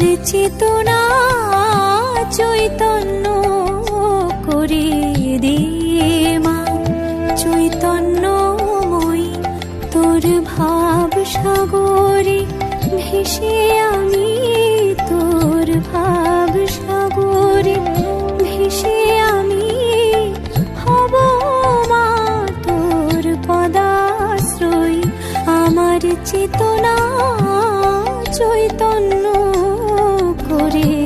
চেতনা চৈতন্য করে দে মা। চৈতন্য মই তোর ভাব সাগরে ভেসে আমি, তোর ভাব সাগরে ভেসে আমি হব মা। তোর পদাশ্রয়, আমার চেতনা, চৈতন্য করে।